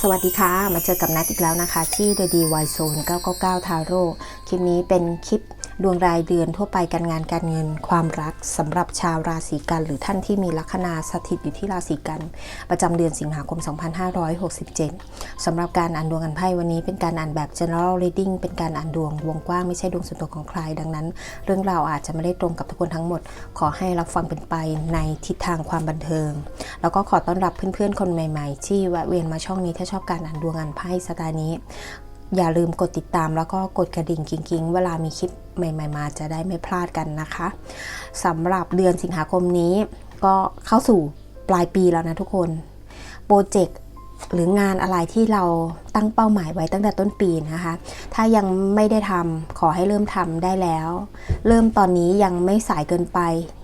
สวัสดีค่ะ มาเจอกับนัดอีกแล้วนะคะ ที่ The DY Zone 999 Tarot คลิปนี้เป็นคลิป ดวงรายเดือนทั่วไปการงานการเงิน ความรักสำหรับชาวราศีกัน หรือท่านที่มีลัคนาสถิตอยู่ที่ราศีกัน ประจำเดือนสิงหาคม 2567สำหรับการอ่านดวงกันไพ่วันนี้เป็นการอ่านแบบ general reading เป็นการอ่านดวงวงกว้างไม่ใช่ดวงส่วนตัวของใคร ดังนั้น เรื่องราวอาจจะไม่ได้ตรงกับทุกคนทั้งหมด ขอให้รับฟังเป็นไปในทิศทางความบันเทิง แล้วก็ขอต้อนรับเพื่อนๆคนใหม่ ๆ ที่แวะเวียนมาช่องนี้ถ้าชอบการอ่านดวงอ่านไพ่สไตล์นี้ อย่าลืมกดติดตามแล้วก็กดกระดิ่งกิ๊งๆ เวลามีคลิปใหม่ๆ มาจะได้ไม่พลาดกันนะคะสำหรับเดือนสิงหาคมนี้ ก็เข้าสู่ปลายปีแล้วนะทุกคน โปรเจกต์หรืองานอะไรที่เราตั้งเป้าหมายไว้ตั้งแต่ต้นปีนะคะ ถ้ายังไม่ได้ทำขอให้เริ่มทำได้แล้ว เริ่มตอนนี้ยังไม่สายเกินไป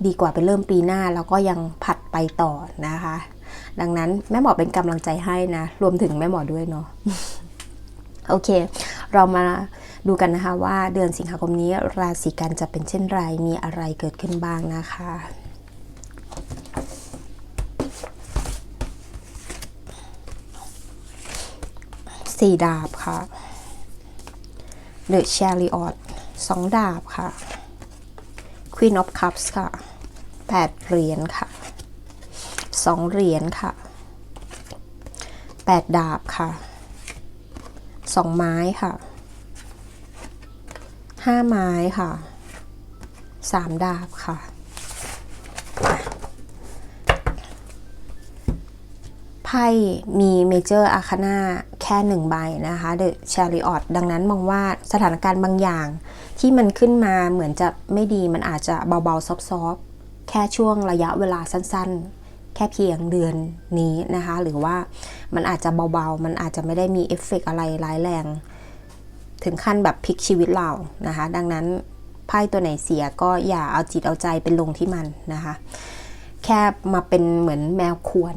ดีกว่าไปเริ่มปีหน้าแล้วก็ยังผัดไปต่อนะคะ ดังนั้นแม่หมอเป็นกำลังใจให้นะ รวมถึงแม่หมอด้วยเนาะ โอเค เรามาดูกันนะคะว่าเดือนสิงหาคมนี้ราศีกันจะเป็นเช่นไรมีอะไรเกิดขึ้นบ้างนะคะสี่ดาบค่ะ The Chariot สองดาบค่ะ Queen of Cups ค่ะแปดเหรียญค่ะสองเหรียญค่ะแปดดาบค่ะ สองไม้ค่ะห้าไม้ค่ะสามดาบค่ะ ไพ่มีเมเจอร์อาคานาแค่หนึ่งใบนะคะ The Chariot ดังนั้นมองว่าสถานการณ์บางอย่างที่มันขึ้นมาเหมือนจะไม่ดีมันอาจจะเบาๆ ซอฟๆ แค่ช่วงระยะเวลาสั้นๆ แค่เพียงเดือนนี้นะคะ หรือว่ามันอาจจะเบาๆ มันอาจจะไม่ได้มีเอฟเฟกอะไรร้ายแรง ถึงขั้นแบบพลิกชีวิตเรานะคะ ดังนั้นไพ่ตัวไหนเสียก็อย่าเอาจิตเอาใจเป็นลงที่มันนะคะ แค่มาเป็นเหมือนแมวควร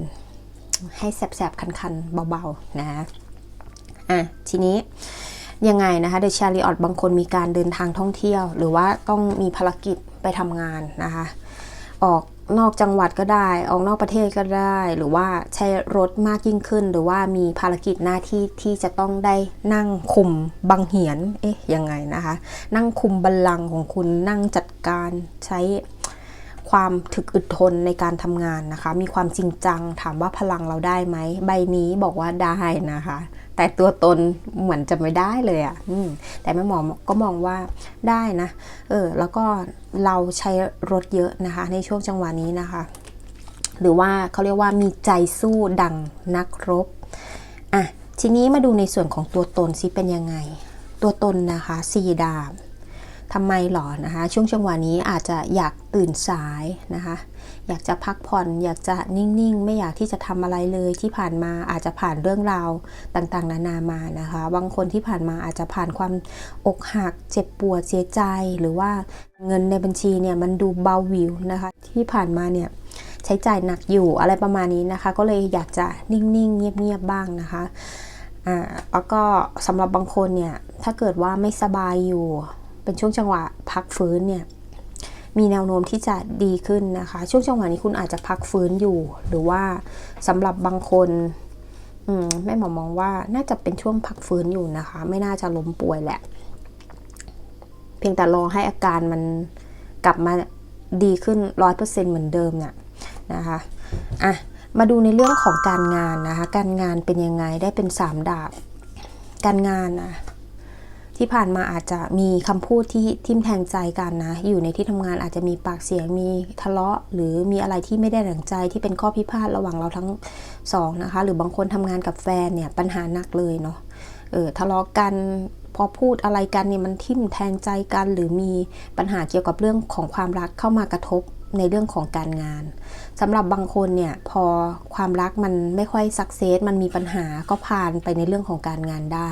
ให้แสบๆ คันๆ เบาๆ นะอะทีนี้ยังไงนะคะเดชาริออตบางคนมีการเดินทางท่องเที่ยว หรือว่าต้องมีภารกิจไปทำงานนะคะ ออก นอกจังหวัดก็ได้ ออกนอกประเทศก็ได้ หรือว่าใช้รถมากยิ่งขึ้น หรือว่ามีภารกิจหน้าที่ที่จะต้องได้นั่งคุมบังเหียน เอ๊ะยังไงนะคะ นั่งคุมบัลลังก์ของคุณนั่งจัดการใช้ความถึกอึดทนในการทำงานนะคะ มีความจริงจัง ถามว่าพลังเราได้ไหม ใบนี้บอกว่าได้นะคะ แต่ตัวตนเหมือนจะไม่ได้เลยอะ่ะแต่แม่หมอก็มองว่าได้นะ เออ แล้วก็เราใช้รถเยอะนะคะ ในช่วงจังหวะนี้นะคะ หรือว่าเขาเรียกว่ามีใจสู้ดังนักรบ อะ ทีนี้มาดูในส่วนของตัวตนซิเป็นยังไง ตัวตนนะคะสี่ดาบ ทำไมหรอนะคะ ช่วงจังหวะนี้อาจจะอยากตื่นสายนะคะ อยากจะพักผ่อน อยากจะนิ่งๆ ไม่อยากที่จะทำอะไรเลยที่ผ่านมาอาจจะผ่านเรื่องราวต่างๆ นานามานะคะ บางคนที่ผ่านมาอาจจะผ่านความอกหัก เจ็บปวดเสียใจหรือว่าเงินในบัญชีเนี่ยมันดูเบาวิวนะคะ ที่ผ่านมาเนี่ยใช้จ่ายหนักอยู่อะไรประมาณนี้นะคะ ก็เลยอยากจะนิ่งๆ เงียบๆ บ้างนะคะอ่าแล้วก็สำหรับบางคนเนี่ยถ้าเกิดว่าไม่สบายอยู่ เป็นช่วงจังหวะพักฟื้นเนี่ยมีแนวโน้มที่จะดีขึ้นนะคะ ช่วงจังหวะนี้คุณอาจจะพักฟื้นอยู่ หรือว่าสำหรับบางคนแม่หมอมองว่าน่าจะเป็นช่วงพักฟื้นอยู่นะคะ ไม่น่าจะล้มป่วยแหละ เพียงแต่รอให้อาการมันกลับมาดีขึ้นร้อยเปอร์เซ็นเหมือนเดิมเนี่ยนะคะอะมาดูในเรื่องของการงานนะคะ การงานเป็นยังไงได้เป็นสามดาบ การงานนะ ที่ผ่านมาอาจจะมีคำพูดที่ทิ่มแทงใจกันนะ อยู่ในที่ทำงานอาจจะมีปากเสียงมีทะเลาะ หรือมีอะไรที่ไม่ได้ดังใจที่เป็นข้อพิพาทระหว่างเราทั้งสองนะคะ หรือบางคนทำงานกับแฟนเนี่ยปัญหาหนักเลยเนาะเออทะเลาะกันพอพูดอะไรกันเนี่ยมันทิ่มแทงใจกัน หรือมีปัญหาเกี่ยวกับเรื่องของความรักเข้ามากระทบ ในเรื่องของการงานสำหรับบางคนเนี่ยพอความรักมันไม่ค่อยสักเซสมันมีปัญหาก็ผ่านไปในเรื่องของการงานได้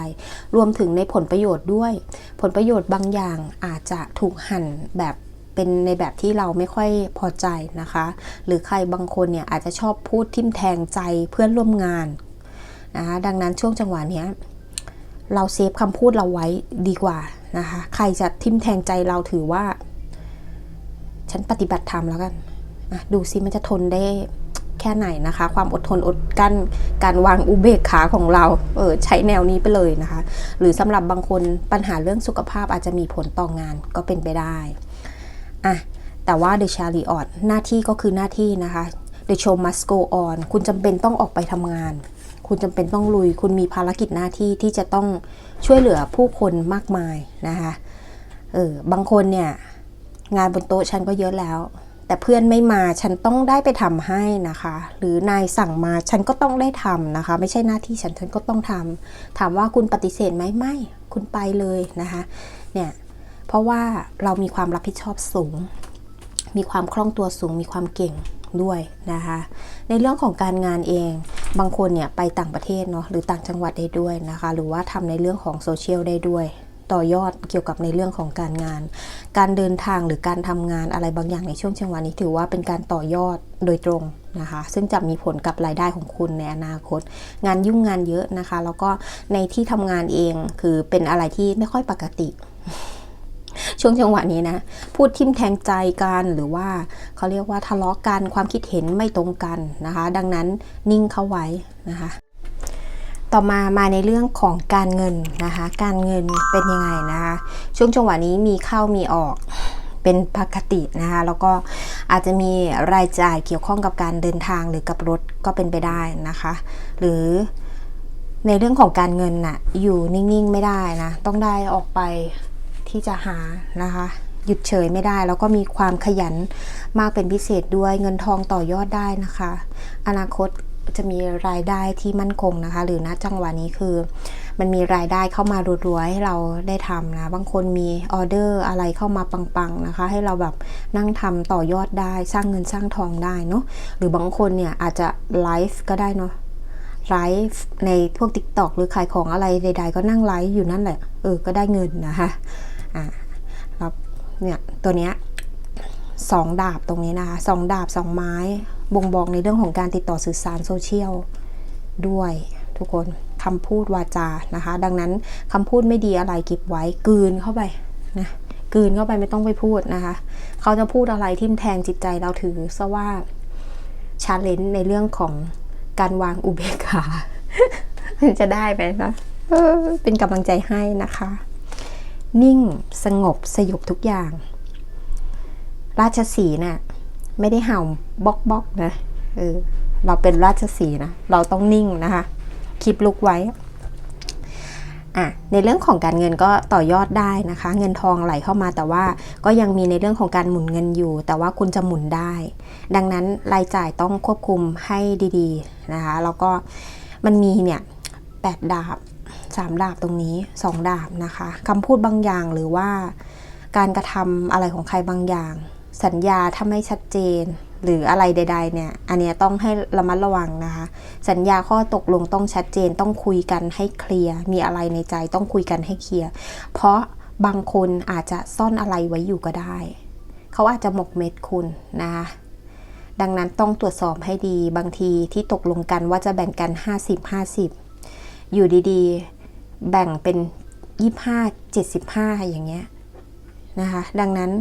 รวมถึงในผลประโยชน์ด้วย ผลประโยชน์บางอย่างอาจจะถูกหั่นแบบเป็นในแบบที่เราไม่ค่อยพอใจนะคะ หรือใครบางคนเนี่ยอาจจะชอบพูดทิมแทงใจเพื่อนร่วมงานนะคะดังนั้นช่วงจังหวะนี้เราเซฟคำพูดเราไว้ดีกว่านะคะ ใครจะทิมแทงใจเราถือว่า ฉันปฏิบัติธรรมแล้วกันดูซิมันจะทนได้แค่ไหนนะคะ ความอดทนอดกั้นการวางอุเบกขาของเราเออใช้แนวนี้ไปเลยนะคะ หรือสำหรับบางคนปัญหาเรื่องสุขภาพอาจจะมีผลต่องานก็เป็นไปได้อะแต่ว่า The Chariot หน้าที่ก็คือหน้าที่นะคะ The show must go on คุณจำเป็นต้องออกไปทำงาน คุณจำเป็นต้องลุย คุณมีภารกิจหน้าที่ที่จะต้องช่วยเหลือผู้คนมากมายนะคะเออบางคนเนี่ย งานบนโต๊ะฉันก็เยอะแล้ว แต่เพื่อนไม่มาฉันต้องได้ไปทำให้นะคะ หรือนายสั่งมาฉันก็ต้องได้ทำนะคะ ไม่ใช่หน้าที่ฉันฉันก็ต้องทำถามว่าคุณปฏิเสธไหมไม่ คุณไปเลยนะคะเนี่ยเพราะว่าเรามีความรับผิดชอบสูง มีความคล่องตัวสูงมีความเก่งด้วยนะคะ ในเรื่องของการงานเองบางคนเนี่ยไปต่างประเทศเนาะหรือต่างจังหวัดได้ด้วยนะคะ หรือว่าทำในเรื่องของโซเชียลได้ด้วย ต่อยอดเกี่ยวกับในเรื่องของการงาน การเดินทางหรือการทำงานอะไรบางอย่างในช่วงจังหวะนี้ถือว่าเป็นการต่อยอดโดยตรงนะคะ ซึ่งจะมีผลกับรายได้ของคุณในอนาคต งานยุ่งงานเยอะนะคะ แล้วก็ในที่ทำงานเองคือเป็นอะไรที่ไม่ค่อยปกติช่วงจังหวะนี้นะ พูดทิมแทงใจกันหรือว่าเขาเรียกว่าทะเลาะกันความคิดเห็นไม่ตรงกันนะคะ ดังนั้นนิ่งเข้าไว้นะคะ ต่อมามาในเรื่องของการเงินนะคะ การเงินเป็นยังไงนะคะ ช่วงจังหวะนี้มีเข้ามีออกเป็นปกตินะคะ แล้วก็อาจจะมีรายจ่ายเกี่ยวข้องกับการเดินทางหรือกับรถก็เป็นไปได้นะคะ หรือในเรื่องของการเงินน่ะอยู่นิ่งๆไม่ได้นะ ต้องได้ออกไปที่จะหานะคะ หยุดเฉยไม่ได้ แล้วก็มีความขยันมากเป็นพิเศษด้วยเงินทองต่อยอดได้นะคะ อนาคต จะมีรายได้ที่มั่นคงนะคะ หรือณจังหวะนี้คือ มันมีรายได้เข้ามารัวๆให้เราได้ทำนะ บางคนมีออเดอร์อะไรเข้ามาปังๆนะคะ ให้เราแบบนั่งทำต่อยอดได้สร้างเงินสร้างทองได้เนาะหรือบางคนเนี่ยอาจจะไลฟ์ก็ได้เนาะไลฟ์ในพวก TikTok หรือขายของอะไรใด ๆ ก็นั่งไลฟ์อยู่นั่นแหละ เออ ก็ได้เงินนะคะอ่าแล้วเนี่ยตัวเนี้ยสองดาบตรงนี้นะคะสองดาบสองไม้ บ่งบอกในเรื่องของการติดต่อสื่อสารโซเชียลด้วยทุกคนคำพูดวาจานะคะ ดังนั้นคำพูดไม่ดีอะไรเก็บไว้กืนเข้าไปนะกืนเข้าไปไม่ต้องไปพูดนะคะ เขาจะพูดอะไรทิ่มแทงจิตใจเราถือซะว่าชาเลนจ์ในเรื่องของการวางอุเบกขาจะได้ไหมนะเป็นกำลังใจให้นะคะ นิ่งสงบสยบทุกอย่าง ราชสีห์น่ะ ไม่ได้เห่าบล็อกบอกนะเออเราเป็นราชสีนะ เราต้องนิ่งนะคะ คลิปลุกไว้อะในเรื่องของการเงินก็ต่อยอดได้นะคะ เงินทองไหลเข้ามาแต่ว่าก็ยังมีในเรื่องของการหมุนเงินอยู่ แต่ว่าคุณจะหมุนได้ ดังนั้นรายจ่ายต้องควบคุมให้ดีๆนะคะ แล้วก็มันมีเนี่ยแปดดาบสามดาบตรงนี้สองดาบนะคะคำพูดบางอย่างหรือว่าการกระทำอะไรของใครบางอย่าง สัญญาถ้าไม่ชัดเจน หรืออะไรใด ๆ เนี่ย อันนี้ต้องให้ระมัดระวังนะคะ สัญญาข้อตกลงต้องชัดเจนต้องคุยกันให้เคลียร์มีอะไรในใจต้องคุยกันให้เคลียร์เพราะบางคนอาจจะซ่อนอะไรไว้อยู่ก็ได้ เขาอาจจะหมกเม็ดคุณนะคะดังนั้นต้องตรวจสอบให้ดีบางทีที่ตกลงกันว่าจะแบ่งกัน 50-50 อยู่ดีๆ แบ่งเป็น 25-75 อย่างเงี้ย นะคะ ดังนั้น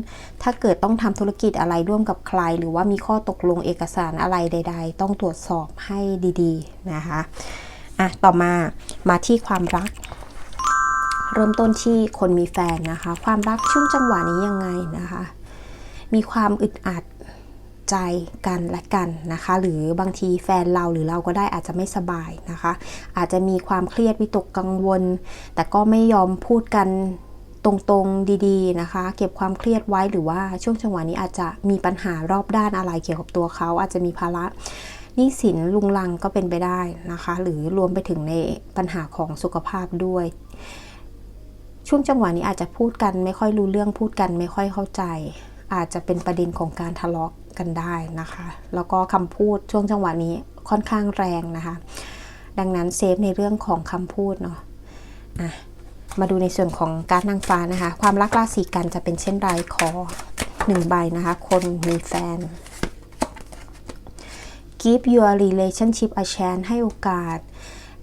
ถ้าเกิดต้องทำธุรกิจอะไรร่วมกับใคร หรือว่ามีข้อตกลงเอกสารอะไรใด ๆ ต้องตรวจสอบให้ดีๆนะคะอะต่อมามาที่ความรัก เริ่มต้นที่คนมีแฟนนะคะ ความรักช่วงจังหวะนี้ยังไงนะคะ มีความอึดอัดใจกันและกันนะคะ หรือบางทีแฟนเราหรือเราก็ได้อาจจะไม่สบายนะคะ อาจจะมีความเครียดวิตกกังวล แต่ก็ไม่ยอมพูดกัน ตรงๆดีๆนะคะ เก็บความเครียดไว้หรือว่าช่วงจังหวะนี้อาจจะมีปัญหารอบด้านอะไรเกี่ยวกับตัวเขา อาจจะมีภาระนี้สินลุงลังก็เป็นไปได้นะคะ หรือรวมไปถึงในปัญหาของสุขภาพด้วย ช่วงจังหวะนี้อาจจะพูดกันไม่ค่อยรู้เรื่องพูดกันไม่ค่อยเข้าใจ อาจจะเป็นประเด็นของการทะเลาะกันได้นะคะ แล้วก็คำพูดช่วงจังหวะนี้ค่อนข้างแรงนะคะ ดังนั้นเซฟในเรื่องของคำพูดเนาะอะ มาดูในส่วนของการนางฟ้านะคะ ความรักราศีกันจะเป็นเช่นไรขอหนึ่งใบนะคะ คนมีแฟน give your relationship a chance ให้โอกาส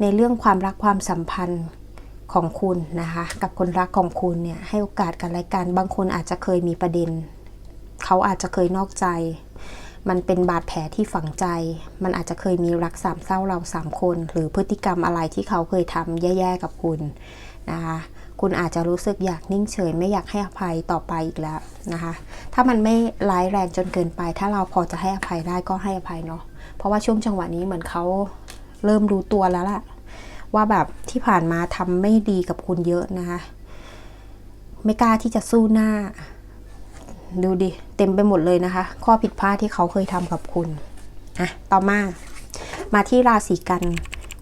ในเรื่องความรักความสัมพันธ์ของคุณนะคะ กับคนรักของคุณเนี่ยให้โอกาสกันและกัน บางคนอาจจะเคยมีประเด็น เขาอาจจะเคยนอกใจ มันเป็นบาดแผลที่ฝังใจ มันอาจจะเคยมีรักสามเศร้าเราสามคน หรือพฤติกรรมอะไรที่เขาเคยทำแย่ๆกับคุณ นะคะคุณอาจจะรู้สึกอยากนิ่งเฉย ไม่อยากให้อภัยต่อไปอีกแล้วนะคะ ถ้ามันไม่ร้ายแรงจนเกินไป ถ้าเราพอจะให้อภัยได้ก็ให้อภัยเนาะเพราะว่าช่วงจังหวะนี้เหมือนเขาเริ่มรู้ตัวแล้วล่ะ ว่าแบบที่ผ่านมาทำไม่ดีกับคุณเยอะนะคะไม่กล้าที่จะสู้หน้า ดูดิเต็มไปหมดเลยนะคะ ข้อผิดพลาดที่เขาเคยทำกับคุณอะต่อมามาที่ราศีกัน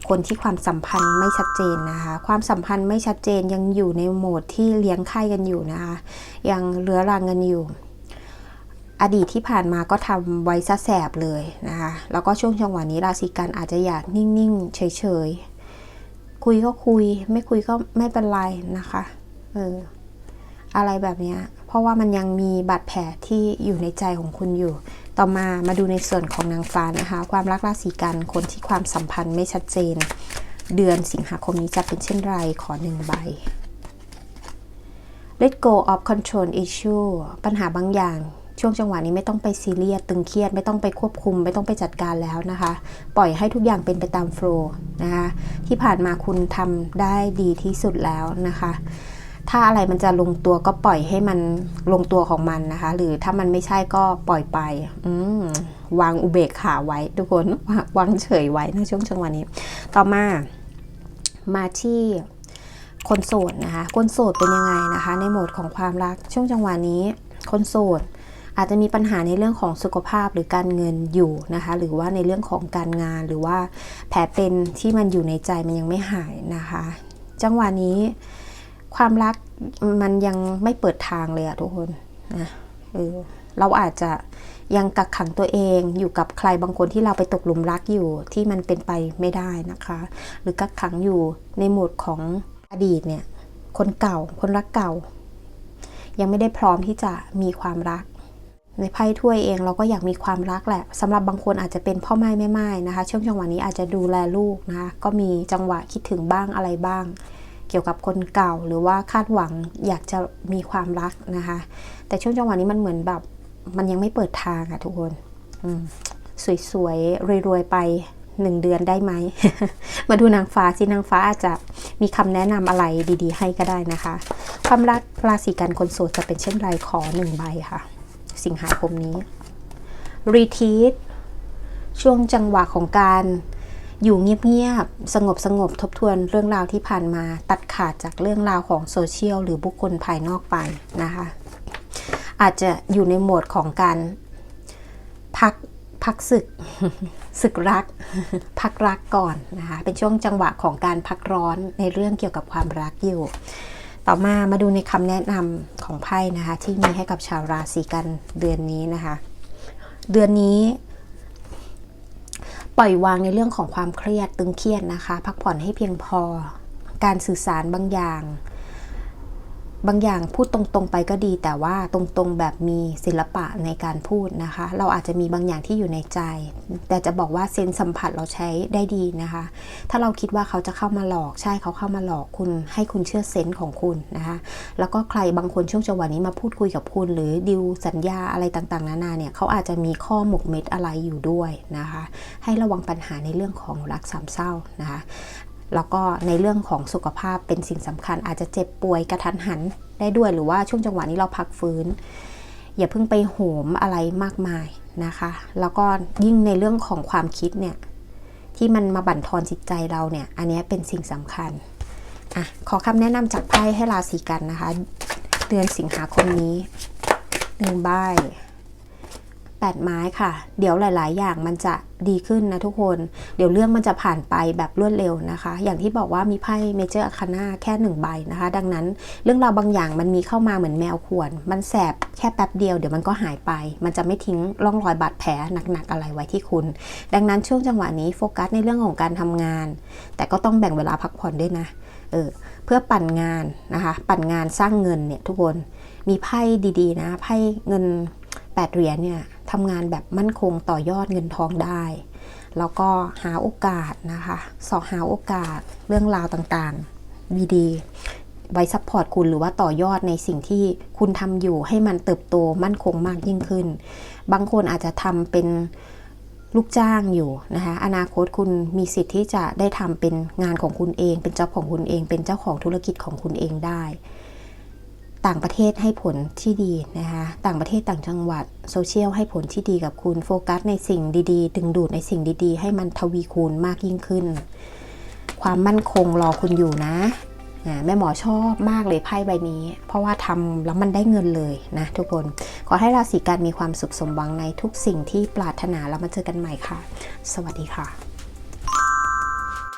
คนที่ความสัมพันธ์ไม่ชัดเจนนะคะ ความสัมพันธ์ไม่ชัดเจนยังอยู่ในโหมดที่เลี้ยงไข่กันอยู่นะคะ ยังเรื้อรังกันอยู่ อดีตที่ผ่านมาก็ทำไว้ซะแสบเลยนะคะ แล้วก็ช่วงจังหวะนี้ราศีกันอาจจะอยากนิ่งๆ เฉยๆ คุยก็คุย ไม่คุยก็ไม่เป็นไรนะคะ เออ อะไรแบบเนี้ยเพราะว่ามันยังมีบาดแผลที่อยู่ในใจของคุณอยู่ ต่อมามาดูในส่วนของนางฟ้านะคะ ความรักราศีกันคนที่ความสัมพันธ์ไม่ชัดเจน เดือนสิงหาคมนี้จะเป็นเช่นไรขอหนึ่งใบ let go of control issue ปัญหาบางอย่างช่วงจังหวะนี้ไม่ต้องไปซีเรียสตึงเครียดไม่ต้องไปควบคุม ไม่ต้องไปจัดการแล้วนะคะ ปล่อยให้ทุกอย่างเป็นไปตามโฟล์นะคะที่ผ่านมาคุณทำได้ดีที่สุดแล้วนะคะ ถ้าอะไรมันจะลงตัวก็ปล่อยให้มันลงตัวของมันนะคะ หรือถ้ามันไม่ใช่ก็ปล่อยไปอืวางอุเบกขาไว้ ทุกคนวางวางเฉยไว้ในช่วงจังหวะนี้ ต่อมามาที่คนโสดนะคะ คนโสดเป็นยังไงนะคะ ในโหมดของความรักช่วงจังหวะนี้ คนโสดอาจจะมีปัญหาในเรื่องของสุขภาพหรือการเงินอยู่นะคะ หรือว่าในเรื่องของการงานหรือว่าแผลเป็นที่มันอยู่ในใจมันยังไม่หายนะคะ จังหวะนี้ ความรักมันยังไม่เปิดทางเลยอะทุกคนนะเออเราอาจจะยังกักขังตัวเองอยู่กับใครบางคนที่เราไปตกหลุมรักอยู่ที่มันเป็นไปไม่ได้นะคะ หรือกักขังอยู่ในโหมดของอดีตเนี่ย คนเก่าคนรักเก่า ยังไม่ได้พร้อมที่จะมีความรัก ในไพ่ถ้วยเองเราก็อยากมีความรักแหละสำหรับบางคนอาจจะเป็นพ่อแม่แม่ไม้นะคะ ช่วงจังหวะนี้อาจจะดูแลลูกนะคะก็มีจังหวะคิดถึงบ้างอะไรบ้าง เกี่ยวกับคนเก่าหรือว่าคาดหวังอยากจะมีความรักนะคะ แต่ช่วงจังหวะนี้มันเหมือนแบบมันยังไม่เปิดทางอะทุกคนสวยๆรวยๆไปหนึ่งเดือนได้ไหม มาดูนางฟ้าสินางฟ้าอาจจะมีคำแนะนำอะไรดีๆ ให้ก็ได้นะคะ ความรักราศีกันคนโสดจะเป็นเช่นไรขอหนึ่งใบค่ะ สิงหาคมนี้รีทีทช่วงจังหวะของการ อยู่เงียบๆ สงบสงบทบทวนเรื่องราวที่ผ่านมา ตัดขาดจากเรื่องราวของโซเชียลหรือบุคคลภายนอกไปนะคะ อาจจะอยู่ในโหมดของการพักพักศึกศึกรัก พักรักก่อนนะคะ เป็นช่วงจังหวะของการพักร้อนในเรื่องเกี่ยวกับความรักอยู่ ต่อมามาดูในคำแนะนำของไพ่นะคะ ที่มีให้กับชาวราศีกันเดือนนี้นะคะ เดือนนี้ ปล่อยวางในเรื่องของความเครียดตึงเครียดนะคะ พักผ่อนให้เพียงพอ การสื่อสารบางอย่าง บางอย่างพูดตรงๆไปก็ดี แต่ว่าตรงๆแบบมีศิลปะในการพูดนะคะ เราอาจจะมีบางอย่างที่อยู่ในใจ แต่จะบอกว่าเซนสัมผัสเราใช้ได้ดีนะคะ ถ้าเราคิดว่าเขาจะเข้ามาหลอก ใช่เขาเข้ามาหลอกคุณให้คุณเชื่อเซนส์ของคุณนะคะ แล้วก็ใครบางคนช่วงจังหวะนี้มาพูดคุยกับคุณ หรือดิวสัญญาอะไรต่างๆนานาเนี่ยเขาอาจจะมีข้อหมกเม็ดอะไรอยู่ด้วยนะคะ ให้ระวังปัญหาในเรื่องของรักสามเศร้านะคะ แล้วก็ในเรื่องของสุขภาพเป็นสิ่งสำคัญ อาจจะเจ็บป่วยกระทันหันได้ด้วยหรือว่าช่วงจังหวะนี้เราพักฟื้น อย่าเพิ่งไปโหมอะไรมากมายนะคะ แล้วก็ยิ่งในเรื่องของความคิดเนี่ยที่มันมาบั่นทอนจิตใจเราเนี่ยอันนี้เป็นสิ่งสำคัญอะขอคำแนะนำจากไพ่ให้ราศีกันนะคะ เดือนสิงหาคมนี้หนึ่งใบ แปดไม้ค่ะ เดี๋ยวหลาย ๆ อย่างมันจะดีขึ้นนะทุกคน เดี๋ยวเรื่องมันจะผ่านไปแบบรวดเร็วนะคะ อย่างที่บอกว่ามีไพ่เมเจอร์อาคาน่าแค่หนึ่งใบนะคะ ดังนั้นเรื่องราวบางอย่างมันมีเข้ามาเหมือนแมวข่วน มันแสบแค่แป๊บเดียวเดี๋ยวมันก็หายไป มันจะไม่ทิ้งร่องรอยบาดแผลหนัก ๆ อะไรไว้ที่คุณ ดังนั้นช่วงจังหวะนี้โฟกัสในเรื่องของการทำงาน แต่ก็ต้องแบ่งเวลาพักผ่อนด้วยนะเออเพื่อปั่นงานนะคะ ปั่นงานสร้างเงินเนี่ยทุกคน มีไพ่ดี ๆ นะไพ่เงิน แปดเหรียญเนี่ยทำงานแบบมั่นคงต่อยอดเงินทองได้ แล้วก็หาโอกาสนะคะสอบหาโอกาสเรื่องราวต่างๆดีๆไว้ซัพพอร์ตคุณหรือว่าต่อยอดในสิ่งที่คุณทำอยู่ให้มันเติบโตมั่นคงมากยิ่งขึ้น บางคนอาจจะทำเป็นลูกจ้างอยู่นะคะ อนาคตคุณมีสิทธิ์ที่จะได้ทำเป็นงานของคุณเอง เป็นจ็อบของคุณเอง เป็นเจ้าของธุรกิจของคุณเองได้ ต่างประเทศให้ผลที่ดีนะคะ ต่างประเทศต่างจังหวัดโซเชียลให้ผลที่ดีกับคุณโฟกัสในสิ่งดีๆ ดึงดูดในสิ่งดีๆ ให้มันทวีคูณมากยิ่งขึ้น ความมั่นคงรอคุณอยู่นะอ่าแม่หมอชอบมากเลยไพ่ใบนี้ เพราะว่าทำแล้วมันได้เงินเลยนะทุกคน ขอให้ราศีกันมีความสุขสมหวังในทุกสิ่งที่ปรารถนาแล้วมาเจอกันใหม่ค่ะ สวัสดีค่ะ